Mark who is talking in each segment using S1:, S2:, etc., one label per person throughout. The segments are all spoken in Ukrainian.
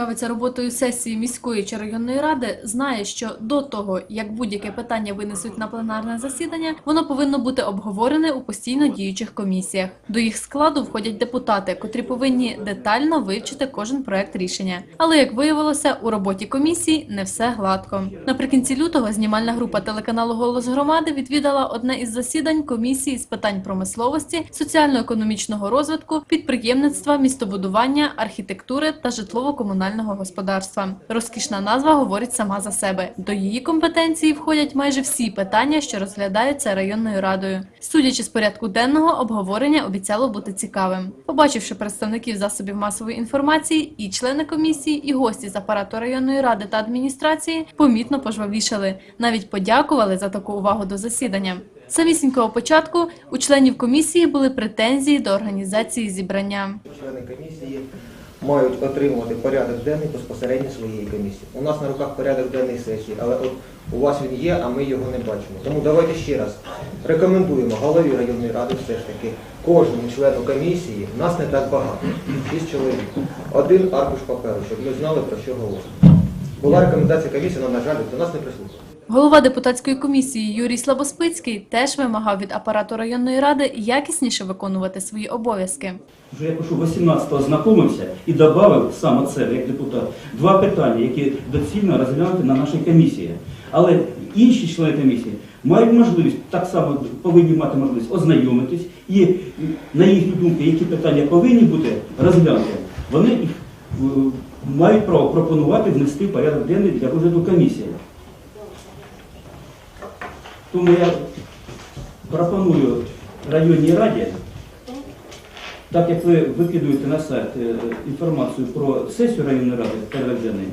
S1: Цікавиться роботою сесії міської чи районної ради, знає, що до того, як будь-яке питання винесуть на пленарне засідання, воно повинно бути обговорене у постійно діючих комісіях. До їх складу входять депутати, котрі повинні детально вивчити кожен проект рішення. Але як виявилося, у роботі комісії не все гладко. Наприкінці лютого знімальна група телеканалу Голос громади відвідала одне із засідань комісії з питань промисловості, соціально-економічного розвитку, підприємництва, містобудування, архітектури та житлово-комунального господарства. Розкішна назва говорить сама за себе. До її компетенції входять майже всі питання, що розглядаються районною радою. Судячи з порядку денного, обговорення обіцяло бути цікавим. Побачивши представників засобів масової інформації, і члени комісії, і гості з апарату районної ради та адміністрації помітно пожвавішали, навіть подякували за таку увагу до засідання. Самісінького початку у членів комісії були претензії до організації зібрання.
S2: Члени комісії мають отримувати порядок денний безпосередньо своєї комісії. У нас на руках порядок денний сесії, але от у вас він є, а ми його не бачимо. Тому давайте ще раз рекомендуємо голові районної ради все ж таки кожному члену комісії, нас не так багато, шість чоловік, один аркуш паперу, щоб ми знали про що говоримо. Була рекомендація комісії, але, на жаль, до нас не прислухали.
S1: Голова депутатської комісії Юрій Слабоспицький теж вимагав від апарату районної ради якісніше виконувати свої обов'язки.
S3: Вже я пишу 18-го знайомився і додав саме це як депутат два питання, які доцільно розглянути на нашій комісії. Але інші члени комісії мають можливість так само повинні мати можливість ознайомитись і на їхню думку, які питання повинні бути розглянути, вони їх е, мають право пропонувати внести в порядок денний для розгляду комісії. Тому я пропоную районній раді так як ви викидуєте на сайт е, інформацію про сесію районної ради порядок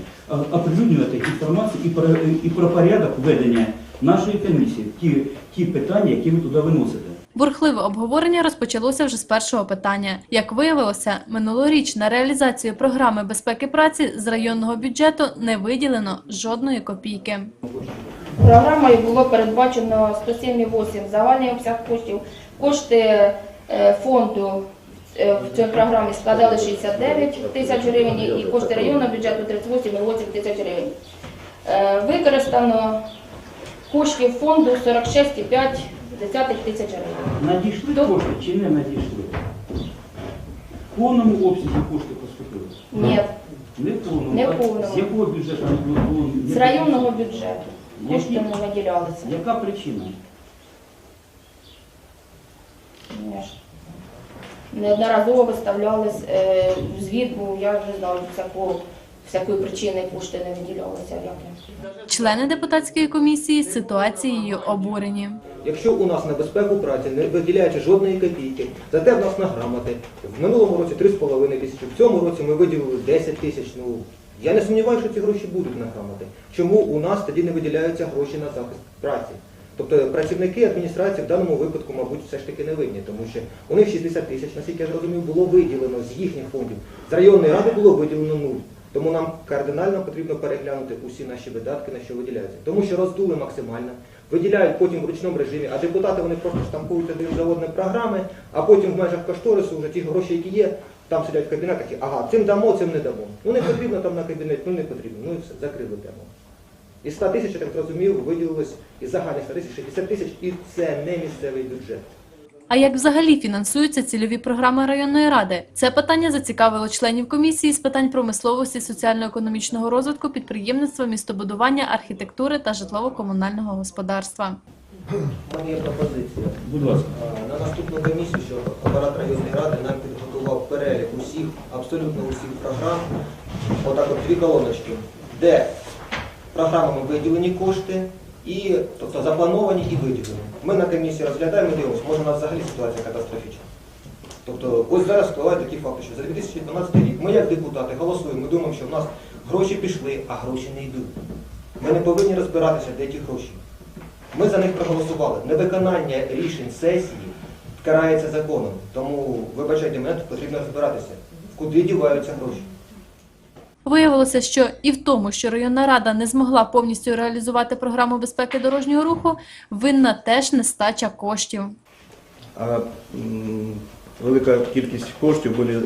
S3: оприлюднювати інформацію і про, і про порядок ведення нашої комісії, ті, ті питання, які ви туди виносите.
S1: Бурхливе обговорення розпочалося вже з першого питання. Як виявилося, минулоріч на реалізацію програми безпеки праці з районного бюджету не виділено жодної копійки.
S4: Програмою було передбачено 107,8 загальний обсяг коштів. Кошти е, фонду е, в цій програмі складали 69 тисяч гривень і кошти районного бюджету 38,8 тисяч гривень. Е, Використано коштів фонду 46,5 тисяч гривень.
S3: Надійшли
S4: До-
S3: кошти чи не надійшли? В повному обсязі кошти поступили?
S4: Ні,
S3: Не в повному.
S4: Не в повному.
S3: З якого бюджету
S4: з районного бюджету кошти не виділялися.
S3: Яка причина?
S4: Неодноразово виставлялись, е, звіт був, я вже знаю, всякого, всякої причини кошти не виділялися.
S1: Члени депутатської комісії ситуацією обурені.
S2: Якщо у нас на безпеку праці не виділяється жодної копійки, зате в нас на грамоти. В минулому році 3,5 тисячі, в цьому році ми виділили 10 тисяч. Ну, я не сумніваюся, що ці гроші будуть на грамоти. Чому у нас тоді не виділяються гроші на захист праці? Тобто працівники адміністрації в даному випадку, мабуть, все ж таки не винні, тому що у них 60 тисяч, наскільки я зрозумів, було виділено з їхніх фондів. З районної ради було виділено нуль. Тому нам кардинально потрібно переглянути усі наші видатки, на що виділяються. Тому що роздули максимально, виділяють потім в ручному режимі, а депутати вони просто штампують один за одним програми, а потім в межах кошторису вже ті гроші, які є, там сидять в кабінетах і ага, цим дамо, цим не дамо. Ну не потрібно там на кабінет, ну не потрібно. Ну і все, закрили тему. Із 100 тисяч, я так зрозумів, виділилось із загальних 100 тисяч 60 тисяч, і це не місцевий бюджет.
S1: А як взагалі фінансуються цільові програми районної ради? Це питання зацікавило членів комісії з питань промисловості, соціально-економічного розвитку, підприємництва, містобудування, архітектури та житлово-комунального господарства.
S2: У мене є пропозиція.
S3: Будь ласка.
S2: На наступну комісію, що апарат районної ради нам підготував перелік усіх, абсолютно усіх програм, отак от дві колоночки, де програмами виділені кошти, і, тобто заплановані і виділені. Ми на комісії розглядаємо і дивимося, може у нас взагалі ситуація катастрофічна. Тобто ось зараз впливають такі факти, що за 2012 рік ми як депутати голосуємо, ми думаємо, що в нас гроші пішли, а гроші не йдуть. Ми не повинні розбиратися, де ті гроші. Ми за них проголосували. Невиконання рішень сесії карається законом. Тому, вибачайте мене, тут потрібно розбиратися, куди діваються гроші.
S1: Виявилося, що і в тому, що районна рада не змогла повністю реалізувати програму безпеки дорожнього руху, винна теж нестача коштів.
S5: а велика кількість коштів були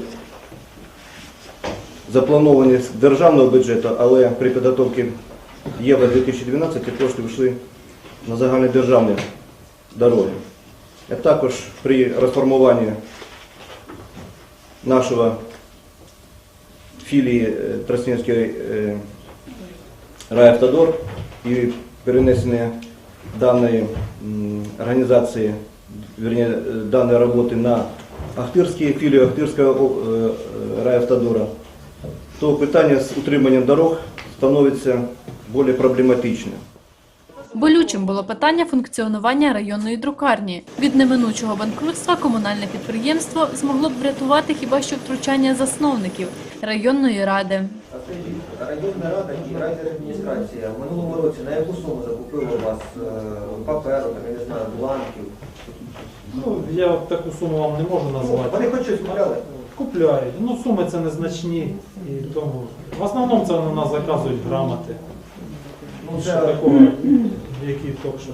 S5: заплановані з державного бюджету, але при підготовці Євро 2012 кошти йшли на загальнодержавні дороги. А також при реформуванні нашого філії е, Тросненської е, райавтодор і перенесення даної організації, верні, е, даної роботи на Ахтирські, філію Ахтирського райавтодора, то питання з утриманням дорог становиться більш проблематичним.
S1: Болючим було питання функціонування районної друкарні. Від неминучого банкрутства комунальне підприємство змогло б врятувати хіба що втручання засновників районної ради.
S2: Районна рада і райдержадміністрація в минулому році на яку суму закупили у вас е, паперу, я не знаю, бланків?
S6: Ну, я таку суму вам не можу назвати.
S2: Вони хоч щось купляли?
S6: Купляють. Ну, суми це незначні. І тому в основному це на нас заказують грамоти.
S2: Ну,
S6: Що такого, які ток що.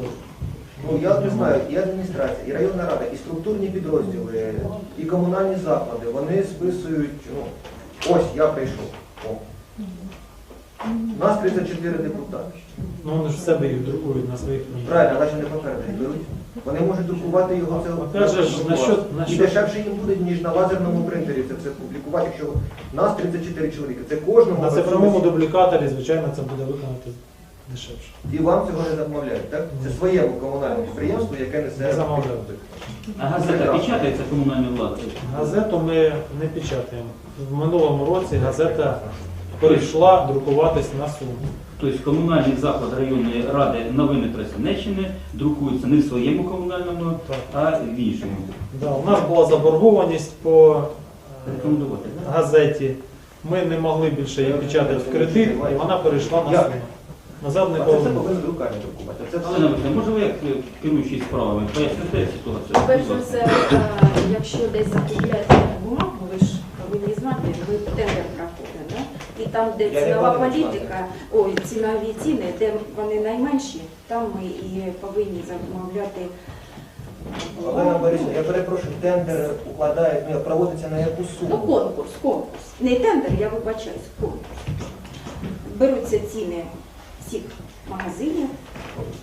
S2: ну, я не знаю, і адміністрація, і районна рада, і структурні підрозділи, і комунальні заклади, вони списують, ну, ось я прийшов. О. Нас 34 депутати.
S6: Ну вони ж в себе їх друкують на своїх книгах.
S2: Правильно, але ж не попереду беруть. Вони можуть друкувати його це
S6: Опять же ж, насчет-
S2: і
S6: насчет-
S2: дешевше їм буде, ніж на лазерному принтері це все публікувати, якщо нас 34 чоловіки. Це кожному
S6: На цифровому дублікаторі, звичайно, це буде виконати дешевше.
S2: і вам цього не замовляють, так? Це своєму комунальному підприємству, яке несе
S6: Не замовляють.
S3: А газета печатається комунальною владою?
S6: Газету ми не печатаємо. В минулому році газета перейшла друкуватись на суму.
S3: Тобто комунальний заклад районної ради новини Тростянеччини друкується не в своєму комунальному,
S6: Так.
S3: а в іншому.
S6: Да, у нас була заборгованість по е,
S3: Рекомендувати.
S6: газеті. Ми не могли більше її печатати в кредит, і вона перейшла на
S2: Як?
S6: суму. Назад не
S2: це повинен друкарні друкувати. Це все-
S3: Олена Миколаївна, може ви як керуючий справами поясните ситуацію?
S7: Перш за все, е, якщо десь закупляєте бумагу, ви ж повинні знати, ви тендер проходите, да? і там, де
S2: Я
S7: цінова
S2: не
S7: політика, ой, цінові ціни, де вони найменші, там ми і повинні замовляти.
S2: Олена Борисовна, я перепрошую, тендер укладає, ну, проводиться на яку
S7: Ну,
S2: суму?
S7: конкурс, конкурс. Не тендер, я вибачаюсь, конкурс. Беруться ціни всіх магазинів,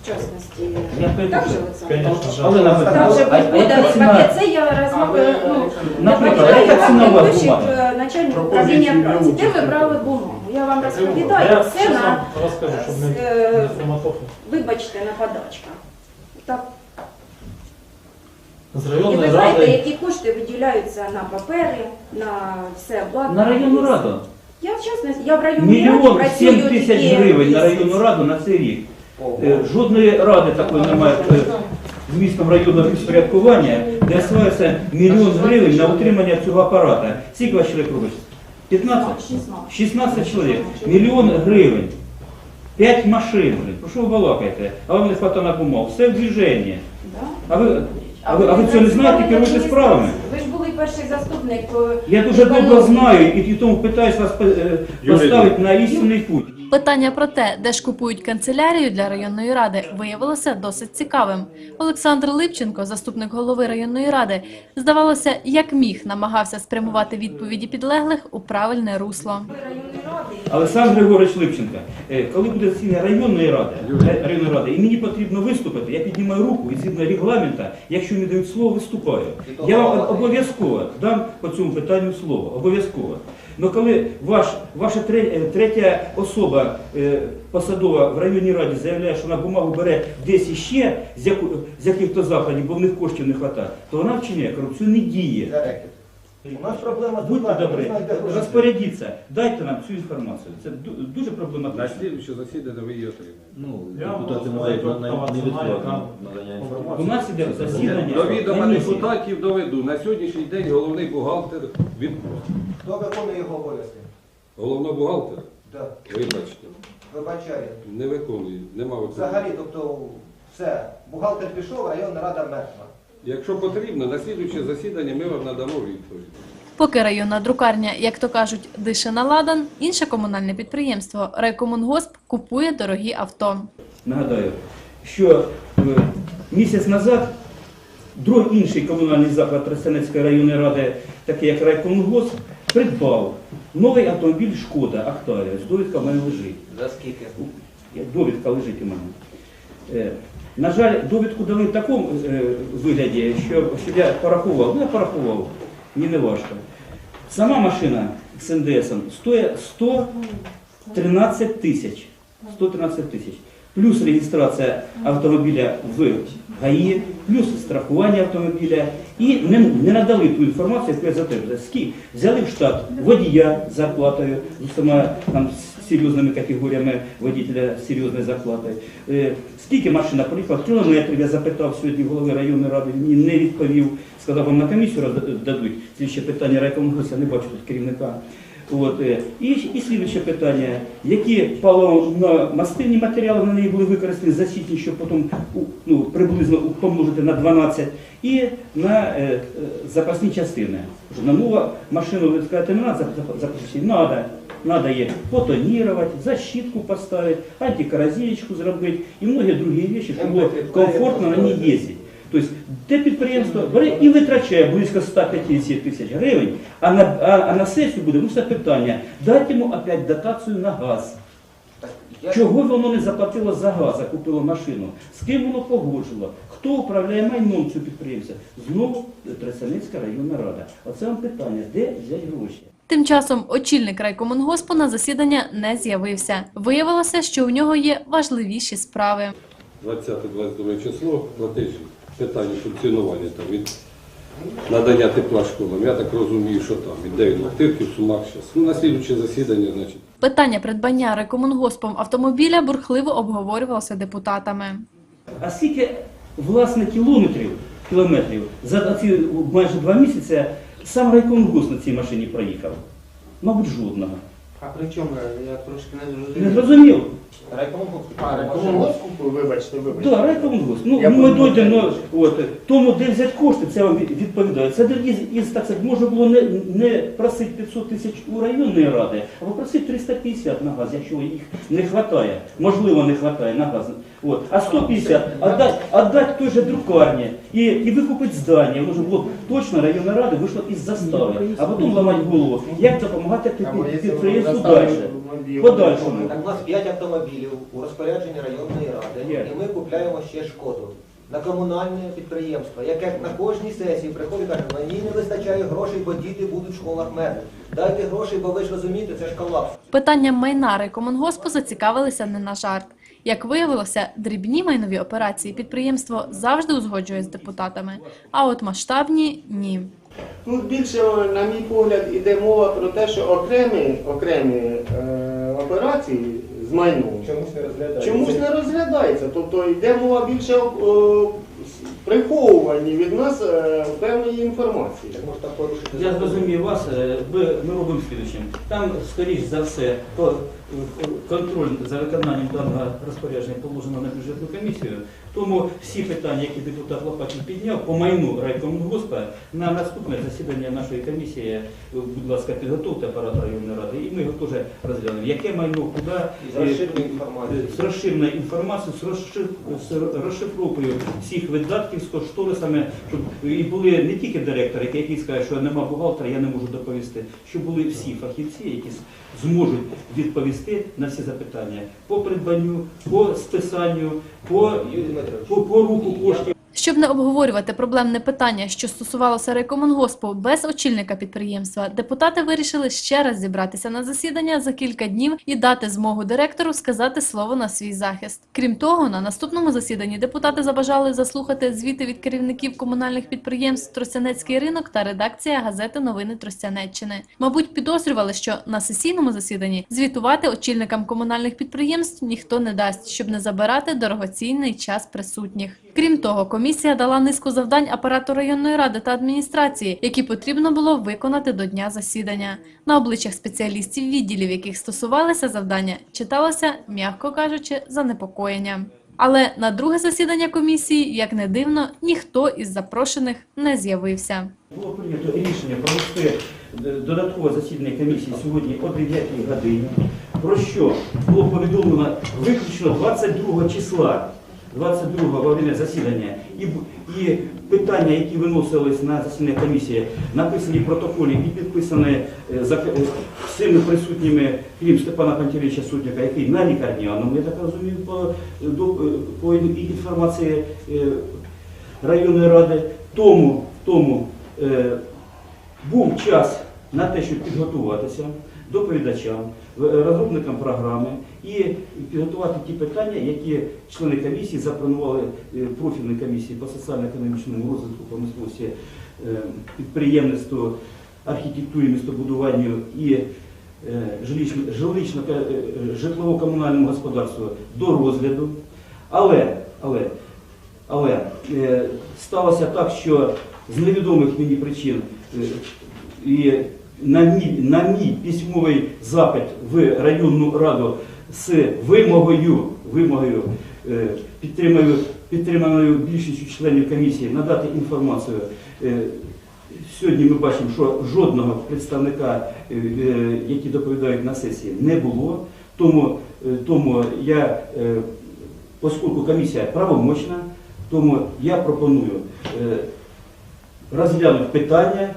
S7: в частності,
S3: Я
S7: так же, Олександр?
S6: Конечно, жаль.
S7: Там же
S3: а- а яка ціна?
S7: пакет, це я розмовляю, ну,
S3: Наприклад,
S7: я
S3: яка
S7: підпишіть,
S3: бумага?
S7: е, начальник управління праці. Де ви брали бумагу? Я вам
S6: Я
S7: розповідаю все на,
S6: розкажу, щоб не,
S7: е,
S6: не суматохи.
S7: вибачте, на подачках. Так,
S6: З
S7: і ви
S6: районної
S7: знаєте,
S6: ради
S7: які кошти виділяються на папери, на все обладнання.
S3: На районну раду.
S7: Я в частності, я в районній раді
S3: Мільйон
S7: працюю
S3: сім тисяч
S7: тільки
S3: гривень на
S7: місяць.
S3: районну раду на цей рік. Е, Жодної ради такої немає е, з містом районного підпорядкування, де осваюється мільйон гривень на утримання цього апарата. Скільки ваш чоловік робить? 15?
S7: 16.
S3: 16 чоловік. Мільйон гривень. 5 машин. блін. Про що ви балакаєте? А вам не хватає на бумаг. Все в движенні.
S7: Да?
S3: А ви, а ви, а ви цього не знаєте, керуєте справами?
S7: Ви ж були перший заступник. е,
S3: Я дуже добре знаю і, і тому питаюсь вас е, поставити на істинний путь.
S1: Питання про те, де ж купують канцелярію для районної ради, виявилося досить цікавим. Олександр Липченко, заступник голови районної ради, здавалося, як міг намагався спрямувати відповіді підлеглих у правильне русло.
S7: Ради.
S3: Олександр Григорович Липченко, е, коли буде засідання районної ради, районної ради, і мені потрібно виступити, я піднімаю руку і згідно регламента, якщо мені дають слово, виступаю. Я вам обов'язково дам по цьому питанню слово, обов'язково. Але коли ваш, ваша е, третя особа е, посадова в районній раді заявляє, що вона бумагу бере десь іще, з, яких-то закладів, бо в них коштів не вистачає, то вона вчиняє корупційні дії.
S2: Це рекет. У нас проблема з
S3: Будьте
S2: друкарні,
S3: добрі,
S2: ви знаєте, гроші.
S3: розпорядіться, дайте нам цю інформацію. Це ду- дуже
S8: На
S3: проблематично.
S8: слідуюче засідання ви її отримаєте.
S9: Ну,
S6: Я
S9: депутати мають на- на-
S6: знає,
S9: надання
S3: У нас іде засідання
S8: До відома
S3: комісії.
S8: депутатів доведу. На сьогоднішній день головний бухгалтер відпустить.
S2: Хто виконує його обов'язки?
S8: Головного бухгалтера,
S2: Да.
S8: вибачте,
S2: Вибачаю.
S8: не виконує. Нема виконання.
S2: Взагалі, тобто, все, бухгалтер пішов, районна рада мертва.
S8: Якщо потрібно, на слідуюче засідання ми вам надамо відповідь.
S1: Поки районна друкарня, як то кажуть, дише на ладан, інше комунальне підприємство Райкомунгосп купує дорогі авто.
S3: Нагадаю, що е, місяць назад другий інший комунальний заклад Тростянецької районної ради, такий як Райкомгос, придбав новий автомобіль Шкода Октавія. Довідка в мене лежить.
S2: За скільки?
S3: Довідка лежить у мене. На жаль, довідку дали в такому е, вигляді, що, щоб я порахував. Ну, я порахував, мені не важко. Сама машина з НДСом стоїть 113 тисяч. 113 тисяч. Плюс реєстрація автомобіля в ГАІ, плюс страхування автомобіля. І не, не надали ту інформацію, яку я. Скільки взяли в штат водія зарплатою, з там серйозними категоріями водителя з серйозною скільки машина проїхала, кілометрів я запитав сьогодні голови районної ради, він не відповів. Сказав, вам на комісію дадуть. Слідче питання райкомгосу, я не бачу тут керівника. От, е, і, і слідуюче питання, які паливно-мастильні матеріали на неї були використані засічні, щоб потім ну, приблизно помножити на 12, і на е, е, запасні частини. На нову машину, ви не треба запасні, треба. Надо її потонірувати, защитку поставити, антикорозієчку зробити і многі другі речі, щоб було комфортно на ній їздити. Тобто те підприємство бере і витрачає близько 150 тисяч гривень, а на, а, а на сесію буде ну, це питання. Дайте йому опять дотацію на газ. Чого воно не заплатило за газ, а купило машину? З ким воно погоджило? Хто управляє майном цього підприємця? Знову Тресаницька районна рада. Оце вам питання, де взяти гроші?
S1: Тим часом очільник райкомунгоспу на засідання не з'явився. Виявилося, що у нього є важливіші справи.
S8: 20-22 число, платежі, питання функціонування там від надання тепла школам. Я так розумію, що там від 9 Махтирки в Сумах зараз. Ну, на слідуюче засідання, значить,
S1: Питання придбання райкомунгоспом автомобіля бурхливо обговорювалося депутатами.
S3: А скільки власне кілометрів, кілометрів за ці майже два місяці сам райкомгос на цій машині проїхав? Мабуть, жодного.
S2: А при чому я трошки не
S3: Не
S2: зрозумів? Райкомгосп.
S9: А, рекомендацію, вибачте, вибачте.
S3: Да, райкомгос. Ну,
S9: Я
S3: ми
S9: подумав,
S3: дойдемо от, тому, де взяти кошти, це вам від- відповідає. Це із, із так сказати, можна було не, не просити 500 тисяч у районної ради, а попросити 350 на газ, якщо їх не вистачає. Можливо, не вистачає на газ. От. А 150 віддати, віддати той же друкарні і, і викупити здання. Ж було точно районна рада вийшла із застави, а потім ламати голову, як допомагати
S9: Або
S3: під-
S9: якщо
S3: підприємству
S9: заставили
S3: далі. Подальшому.
S2: Так у нас 5 автомобілів у розпорядженні районної ради, і ми купляємо ще шкоду. На комунальне підприємство, яке на кожній сесії приходить і каже, мені не вистачає грошей, бо діти будуть в школах мерзнути. Дайте грошей, бо ви ж розумієте, це ж колапс.
S1: Питанням майна райкомунгоспу зацікавилися не на жарт. Як виявилося, дрібні майнові операції підприємство завжди узгоджує з депутатами, а от масштабні ні.
S9: Тут більше, на мій погляд, іде мова про те, що окремі, окремі е, операції майном
S2: Чомусь не розглядається.
S9: чомусь не розглядається. Тобто йде мова більше приховуванні від нас е, певної інформації.
S2: Так можна порушити
S3: Я зрозумів вас, е, ми робимо слідчим. Там, скоріш за все, е, контроль за виконанням даного розпорядження положено на бюджетну комісію. Тому всі питання, які депутат Лопатін підняв, по майну райкомгоспа на наступне засідання нашої комісії, е, будь ласка, підготовте апарат районної ради, і ми його теж розглянемо. Яке майно, куди,
S2: з розширеною інформацією.
S3: з розширеною інформацією, з розшифровкою всіх видатків з кошторисами, щоб і були не тільки директори, які скажуть, що нема бухгалтера, я не можу доповісти, щоб були всі фахівці, які зможуть відповісти на всі запитання по придбанню, по списанню, по, по, по руху коштів.
S1: Щоб не обговорювати проблемне питання, що стосувалося райкомунгоспу без очільника підприємства, депутати вирішили ще раз зібратися на засідання за кілька днів і дати змогу директору сказати слово на свій захист. Крім того, на наступному засіданні депутати забажали заслухати звіти від керівників комунальних підприємств Тростянецький ринок та редакція газети Новини Тростянеччини. Мабуть, підозрювали, що на сесійному засіданні звітувати очільникам комунальних підприємств ніхто не дасть, щоб не забирати дорогоцінний час присутніх. Крім того, комісія дала низку завдань апарату районної ради та адміністрації, які потрібно було виконати до дня засідання. На обличчях спеціалістів відділів, яких стосувалися завдання, читалося, м'яко кажучи, занепокоєння. Але на друге засідання комісії, як не дивно, ніхто із запрошених не з'явився.
S3: Було прийнято рішення провести додаткове засідання комісії сьогодні о 9 годині, про що було повідомлено виключно 22 числа 22 во время засідання і, і питання, які виносились на засідання комісії, написані в протоколі і підписані е, е, всіми присутніми, крім Степана Пантелійовича Сутника, який на лікарняному, я так розумію, по, е, по інформації районної ради, тому, тому був час на те, щоб підготуватися доповідачам, е, розробникам програми і підготувати ті питання, які члени комісії запропонували е, профільної комісії по соціально-економічному розвитку промисловості, е, підприємництву, архітектурі, містобудуванню і житлово-комунальному господарству до розгляду. Але, але але сталося так, що з невідомих мені причин і на мій, на мій письмовий запит в районну раду з вимогою, вимогою е, підтриманою, більшістю членів комісії надати інформацію. Е, Сьогодні ми бачимо, що жодного представника, е, які доповідають на сесії, не було. Тому, тому я, оскільки комісія правомочна, тому я пропоную розглянути питання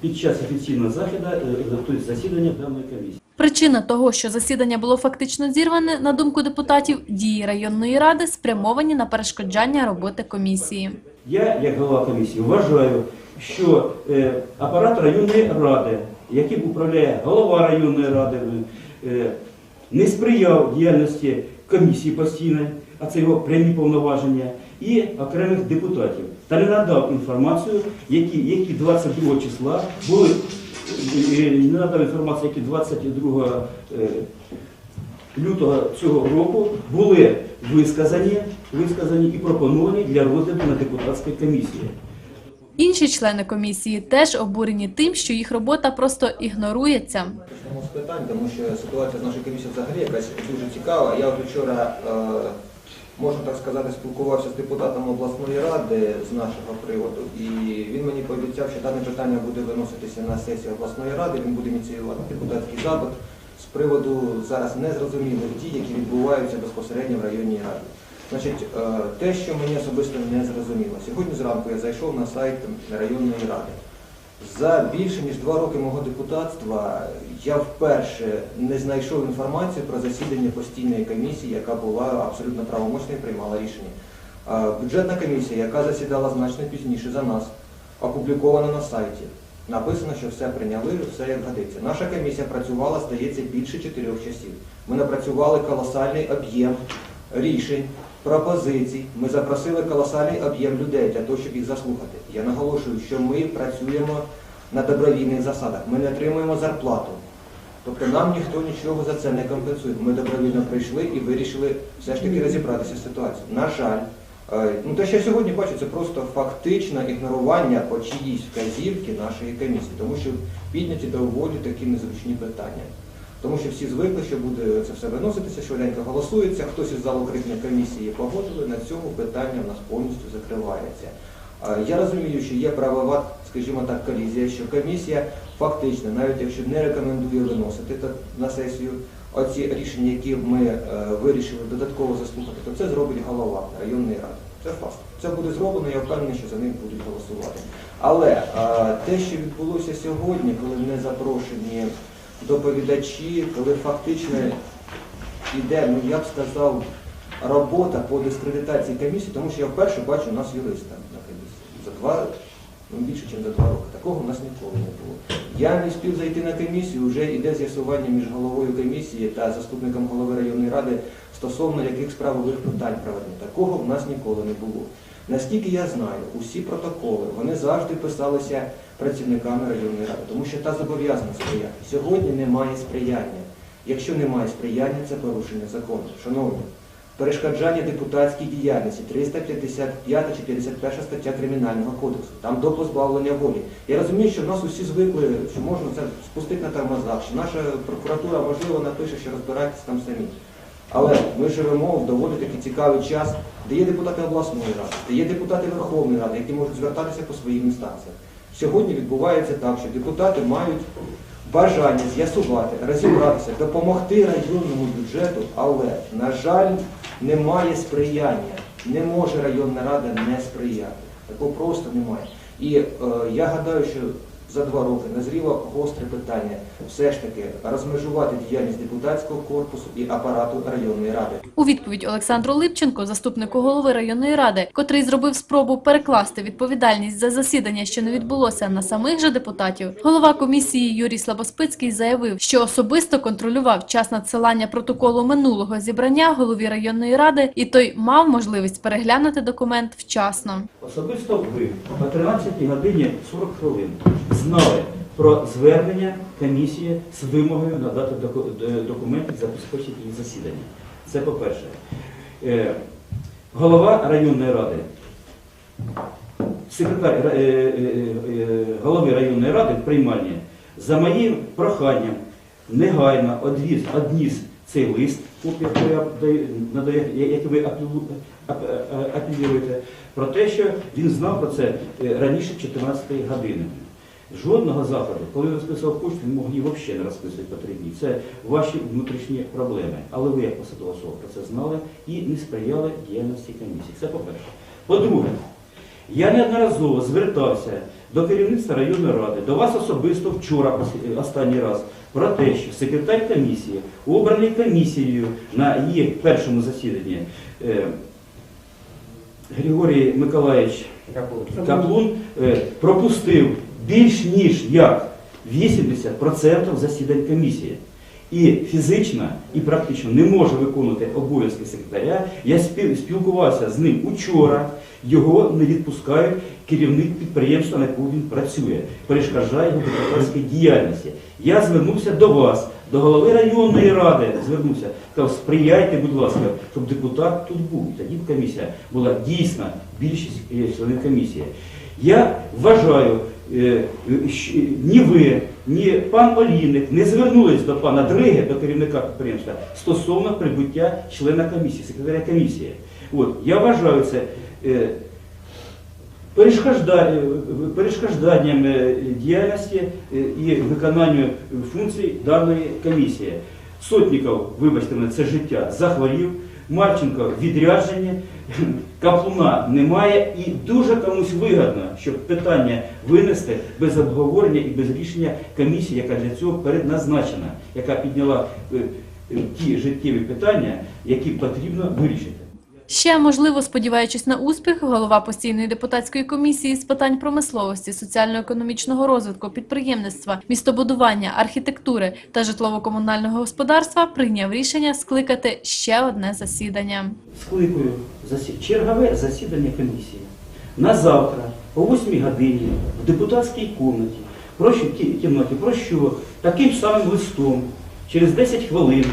S3: під час офіційного заходу, е, тобто засідання даної комісії.
S1: Причина того, що засідання було фактично зірване, на думку депутатів, дії районної ради спрямовані на перешкоджання роботи комісії.
S3: Я, як голова комісії, вважаю, що е, апарат районної ради, яким управляє голова районної ради, е, не сприяв діяльності комісії постійної, а це його прямі повноваження, і окремих депутатів, та не надав інформацію, які, які 22 числа були, е, не надав інформацію, які 22 е, лютого цього року були висказані, висказані і пропоновані для розгляду на депутатській комісії.
S1: Інші члени комісії теж обурені тим, що їх робота просто ігнорується.
S2: Тому що ситуація з нашої комісії взагалі якась дуже цікава. Я от вчора, е, можна так сказати, спілкувався з депутатом обласної ради з нашого приводу, і він мені пообіцяв, що дане питання буде виноситися на сесію обласної ради, він буде ініціювати депутатський запит з приводу зараз незрозумілих дій, які відбуваються безпосередньо в районній раді. Значить, е, те, що мені особисто не зрозуміло. Сьогодні зранку я зайшов на сайт районної ради. За більше ніж два роки мого депутатства я вперше не знайшов інформацію про засідання постійної комісії, яка була абсолютно правомочною і приймала рішення. Бюджетна комісія, яка засідала значно пізніше за нас, опублікована на сайті. Написано, що все прийняли, все як годиться. Наша комісія працювала, здається, більше чотирьох часів. Ми напрацювали колосальний об'єм рішень, пропозицій. Ми запросили колосальний об'єм людей для того, щоб їх заслухати. Я наголошую, що ми працюємо на добровільних засадах. Ми не отримуємо зарплату. Тобто нам ніхто нічого за це не компенсує. Ми добровільно прийшли і вирішили все ж таки розібратися з ситуацією. На жаль, е, ну те, що я сьогодні бачу, це просто фактичне ігнорування по чиїсь вказівки нашої комісії, тому що підняті до такі незручні питання. Тому що всі звикли, що буде це все виноситися, швиденько голосується, хтось із залу крикне комісії погодили, на цьому питання в нас повністю закривається. Я розумію, що є правова, скажімо так, колізія, що комісія фактично, навіть якщо не рекомендує виносити на сесію оці рішення, які ми е, вирішили додатково заслухати, то це зробить голова районної ради. Це факт. Це буде зроблено, я впевнений, що за них будуть голосувати. Але е, те, що відбулося сьогодні, коли не запрошені доповідачі, коли фактично йде, ну я б сказав, робота по дискредитації комісії, тому що я вперше бачу у нас юриста на комісії. За два, ну більше, ніж за два роки. Такого у нас ніколи не було. Я не встиг зайти на комісію, вже йде з'ясування між головою комісії та заступником голови районної ради стосовно яких справових питань проведено. Такого в нас ніколи не було. Наскільки я знаю, усі протоколи вони завжди писалися працівниками районної ради, тому що та зобов'язана сприяти. Сьогодні немає сприяння. Якщо немає сприяння, це порушення закону. Шановні, перешкоджання депутатській діяльності 355 чи 51 стаття Кримінального кодексу, там до позбавлення волі. Я розумію, що в нас усі звикли, що можна це спустити на тормозах, що наша прокуратура, можливо, напише, що розбирайтесь там самі. Але ми живемо в доволі таки цікавий час, де є депутати обласної ради, де є депутати Верховної Ради, які можуть звертатися по своїм інстанціям. Сьогодні відбувається так, що депутати мають бажання з'ясувати, розібратися, допомогти районному бюджету, але, на жаль, Немає сприяння. Не може районна рада не сприяти. Такого просто немає. І е, я гадаю, що за два роки назріло гостре питання все ж таки розмежувати діяльність депутатського корпусу і апарату районної ради.
S1: У відповідь Олександру Липченко, заступнику голови районної ради, котрий зробив спробу перекласти відповідальність за засідання, що не відбулося на самих же депутатів, голова комісії Юрій Слабоспицький заявив, що особисто контролював час надсилання протоколу минулого зібрання голові районної ради, і той мав можливість переглянути документ вчасно.
S3: Особисто ви о 13 годині 40 хвилин знали про звернення комісії з вимогою надати д- документи забезпечити їх засідання. Це по-перше. Е, Голова районної ради, секретар е, е, е, голови районної ради в приймальні за моїм проханням негайно одвіз, одніс цей лист, який ви апелю- е, апелюєте, про те, що він знав про це е, раніше 14 години. Жодного заходу, коли він розписував почту, він мог її взагалі не розписувати по три дні. Це ваші внутрішні проблеми. Але ви, як посадова особа, про це знали і не сприяли діяльності комісії. Це по-перше. По-друге, я неодноразово звертався до керівництва районної ради, до вас особисто вчора останній раз, про те, що секретар комісії, обраний комісією на її першому засіданні, е, Григорій Миколаївич Каплун е, пропустив більш ніж як 80% засідань комісії. І фізично, і практично не може виконувати обов'язки секретаря. Я спілкувався з ним учора. Його не відпускають керівник підприємства, на якому він працює, перешкоджає його депутатській діяльності. Я звернувся до вас, до голови районної ради, звернувся, сказав, сприяйте, будь ласка, щоб депутат тут був. Тоді б комісія була дійсна більшість е, членів комісії. Я вважаю, ні ви, ні пан Олійник не звернулись до пана Дриги, до керівника підприємства, стосовно прибуття члена комісії, секретаря комісії. От, я вважаю це е, е, перешкоджанням е, діяльності е, і виконанню функцій даної комісії. Сотніков, вибачте мене, це життя, захворів, Марченко відряджені, Каплуна немає і дуже комусь вигодно, щоб питання винести без обговорення і без рішення комісії, яка для цього передназначена, яка підняла е, е, ті життєві питання, які потрібно вирішити.
S1: Ще, можливо, сподіваючись на успіх, голова постійної депутатської комісії з питань промисловості, соціально-економічного розвитку, підприємництва, містобудування, архітектури та житлово-комунального господарства прийняв рішення скликати ще одне засідання.
S3: скликаю засі- чергове засідання комісії. На завтра, о 8 годині, в депутатській кімнаті, про що, кі- кімнаті, про що таким самим листом, через 10 хвилин,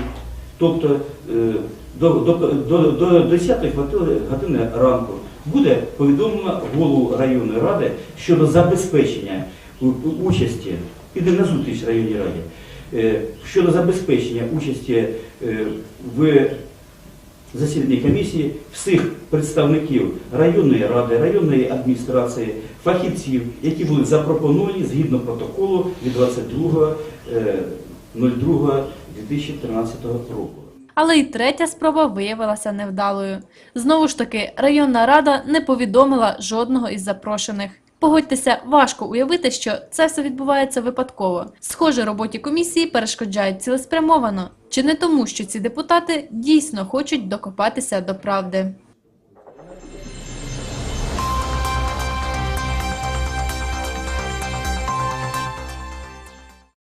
S3: тобто е, до, до, до, до 10 години- ранку, буде повідомлено голову районної ради щодо забезпечення участі, піде на зустріч районній раді, е, щодо забезпечення участі е, в засіданні комісії всіх представників районної ради, районної адміністрації, фахівців, які були запропоновані згідно протоколу від е, 22.02.2013 року.
S1: Але й третя спроба виявилася невдалою. Знову ж таки, районна рада не повідомила жодного із запрошених. Погодьтеся, важко уявити, що це все відбувається випадково. Схоже, роботі комісії перешкоджають цілеспрямовано. Чи не тому, що ці депутати дійсно хочуть докопатися до правди?